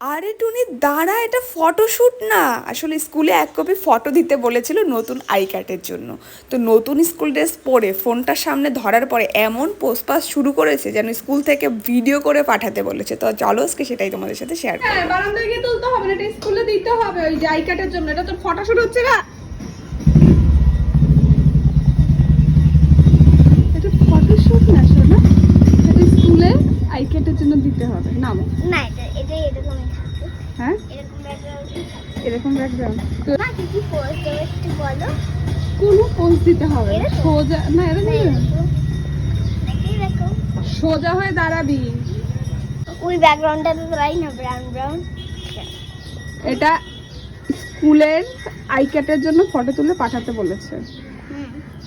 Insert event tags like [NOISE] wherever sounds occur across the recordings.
আরে টুনি, দাঁড়া, এটা ফটোশ্যুট না। আসলে স্কুলে এক কপি ফটো দিতে বলেছিল নতুন আই কার্ডের জন্য। তো নতুন স্কুল ড্রেস পরে ফোনটার সামনে ধরার পরে এমন পোস্টপাস শুরু করেছে যেন স্কুল থেকে ভিডিও করে পাঠাতে বলেছে। তো চলো আজকে সেটাই তোমাদের সাথে শেয়ার করি। হ্যাঁ বারান্দায় গিয়ে তুলতে হবে না, এটা স্কুলে দিতে হবে। ওই আই কার্ডের জন্য, এটা তো ফটোশ্যুট হচ্ছে না। এরকম ব্যাকগ্রাউন্ড কোনো পোজ দিতে হবে সোজা না এরকম সোজা হয়ে দাঁড়াবি। ওই ব্যাকগ্রাউন্ডটা তো রাই না ব্রাউন ব্রাউন এটা স্কুলের আই কার্ডের জন্য ফটো তুলে পাঠাতে বলেছে।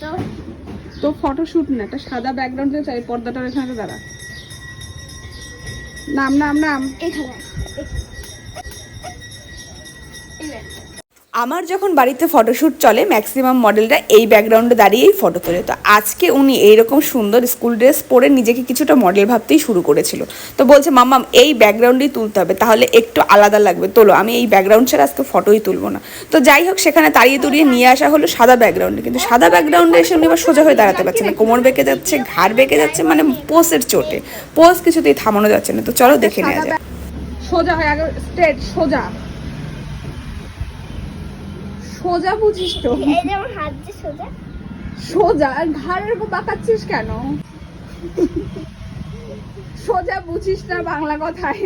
তো? তো ফটোশুট না একটা সাদা ব্যাকগ্রাউন্ড দিয়ে চাই পর্দাটার এখানে দাঁড়া। নাম নাম নাম। এখানে। আমার যখন বাড়িতে ফটোশ্যুট চলে ম্যাক্সিমাম মডেলরা এই ব্যাকগ্রাউন্ডে দাঁড়িয়েই ফটো তোলে। তো আজকে উনি এইরকম সুন্দর স্কুল ড্রেস পরে নিজেকে কিছুটা মডেল ভাবতেই শুরু করেছিল। তো বলছে মাম্মাম এই ব্যাকগ্রাউন্ডেই তুলতে হবে, তাহলে একটু আলাদা লাগবে, তোলো, আমি এই ব্যাকগ্রাউন্ড ছাড়া আজকে ফটোই তুলবো না। তো যাই হোক, সেখানে তাড়িয়ে তুড়িয়ে নিয়ে আসা হলো সাদা ব্যাকগ্রাউন্ডে কিন্তু সাদা ব্যাকগ্রাউন্ডে এসে উনি আবার সোজা হয়ে দাঁড়াতে পারছে না, কোমর বেঁকে যাচ্ছে, ঘাড় বেঁকে যাচ্ছে মানে পোস্টের চোটে। পোজ কিছুতেই থামানো যাচ্ছে না। তো চলো দেখে নেওয়া ব্যাগ- সোজা হয়ে আগে স্ট্রেট সোজা। সোজা বুঝিস তো। এই যে আমার হাত যে সোজা। সোজা? আর ঘাড়ের উপর পাকাচ্ছিস কেন? সোজা বুঝিস না বাংলা কথায়।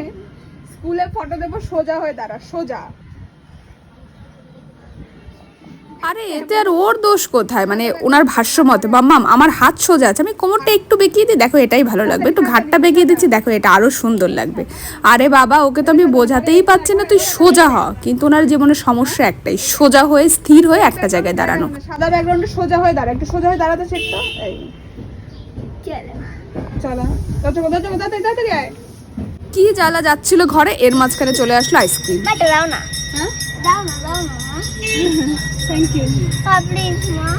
স্কুলে ফটো দেবো সোজা হয়ে দাঁড়া সোজা। আরে এতে আর ওর দোষ কোথায়? মানে ওনার ভাষ্য মতে মাম্মাম আমার হাত সোজা আছে আমি কোমরটা একটু বেঁকিয়ে দিই দেখো এটাই ভালো লাগবে। একটু ঘাটটা বেঁকিয়ে দিচ্ছি দেখো এটা আরও সুন্দর লাগবে। আরে বাবা ওকে তো আমি বোঝাতেই পারছি না তুই সোজা হ। কিন্তু ওনার জীবনের সমস্যা একটাই সোজা হয়ে স্থির হয়ে একটা জায়গায় দাঁড়ানো। সাদা ব্যাকগ্রাউন্ডে সোজা হয়ে দাঁড়া একটু সোজা হয়ে দাঁড়াতে শেখতো এই। চলো। তাড়াতাড়ি আয় কি জ্বালা যাচ্ছিল ঘরে? এর মাঝখানে চলে আসলো আইসক্রিম। দাও না। হ্যাঁ? দাও না দাও না [LAUGHS] থ্যাংক ইউ মা প্লিজ মা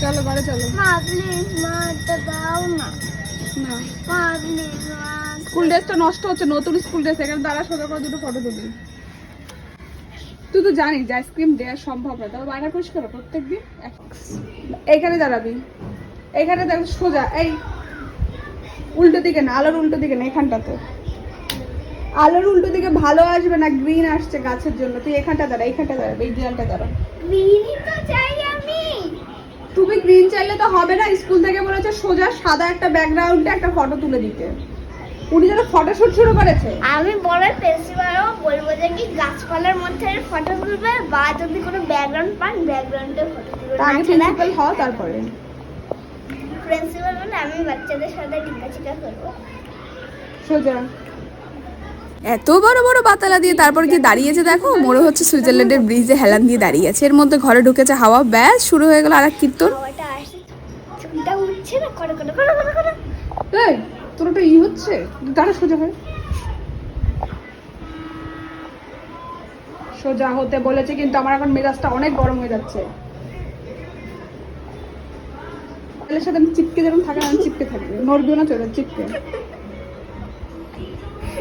চলো ঘরে চলো। মা প্লিজ মা এটা দাও না। না। মা প্লিজ মা স্কুল ড্রেসটা নষ্ট হচ্ছে নতুন স্কুল ড্রেস এখানে দাঁড়া সোজা করে দুটো ফটো তুলি। তুই তো জানিস যে আইসক্রিম দেওয়া সম্ভব না তবে বায়না করিস করো প্রত্যেক দিন এইখানে দাঁড়াবি। এইখানে দেখ সোজা এই উল্টো দিকে না আলোর উল্টো দিকে না এখানটাতে। আলোর উল্টো দিকে ভালো আসবে না গ্রিন আসছে গাছের জন্য? তুই এখানটা দাঁড়া এইখানটা দাঁড়াবে এই দেয়ালটা দাঁড়া। গ্রিনই তো চাই আমি। তুমি গ্রিন চাইলে তো হবে না স্কুল থেকে বলেছে সোজা সাদা একটা ব্যাকগ্রাউন্ডে একটা ফটো তুলে দিতে। উনি যেন ফটোশুট শুরু করেছে। আমি বড় প্রিন্সিপালও বলব যে কি গাছপালার মধ্যে ফটো তুলবে বা যদি কোনো ব্যাকগ্রাউন্ড পান ব্যাকগ্রাউন্ডে ফটো তুলবে। আগে প্রিন্সিপাল হও তারপরে। প্রিন্সিপাল বলে আমি বাচ্চাদের সাথে টিকাচিকা করব। সোজা। এত বড় বড় পাতালা দিয়ে তারপর কি দাঁড়িয়েছে দেখো মনে হচ্ছে সুইজারল্যান্ডের ব্রিজে হেলান দিয়ে দাঁড়িয়ে আছে। এর মধ্যে ঘরে ঢুকেছে হাওয়া ব্যাস শুরু হয়ে গেল আর এক কীর্তন। হাওয়াটা আসে চুলটা উঠছে না? করে করে করে করে করে এই তোর ওটা ই হচ্ছে? দাঁড়া সোজা হয়ে। সোজা হতে বলেছে কিন্তু আমার এখন মেজাজটা অনেক গরম হয়ে যাচ্ছে। সাথে আমি চিপকে যেরকম থাকে আমি চিপকে থাকবে। নড়বিও না চলে চিপকে।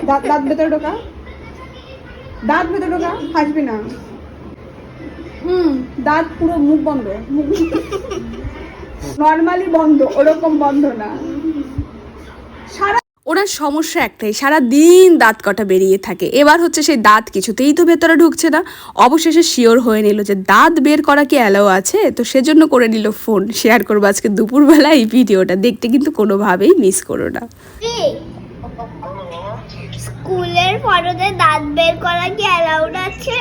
দাঁত দাঁত ভেতরে ঢোকা। দাঁত ভেতরে ঢোকা হাসবি না। হুম দাঁত পুরো মুখ বন্ধ। মুখ নর্মালি বন্ধ ওরকম বন্ধ না। সারা ওনার সমস্যা একটাই সারা দিন দাঁত কটা বেরিয়ে থাকে। এবার হচ্ছে সেই দাঁত কিছুতেই তো ভেতরে ঢুকছে না। অবশেষে শিওর হয়ে নিল যে দাঁত বের করা কি অ্যালাও আছে? তো সেজন্য করে নিল ফোন শেয়ার করব আজকে দুপুরবেলা এই ভিডিওটা দেখতে কিন্তু কোনোভাবেই মিস করো না। স্কুলের ফটোতে দাঁত বের করা কি অ্যালাউড আছে?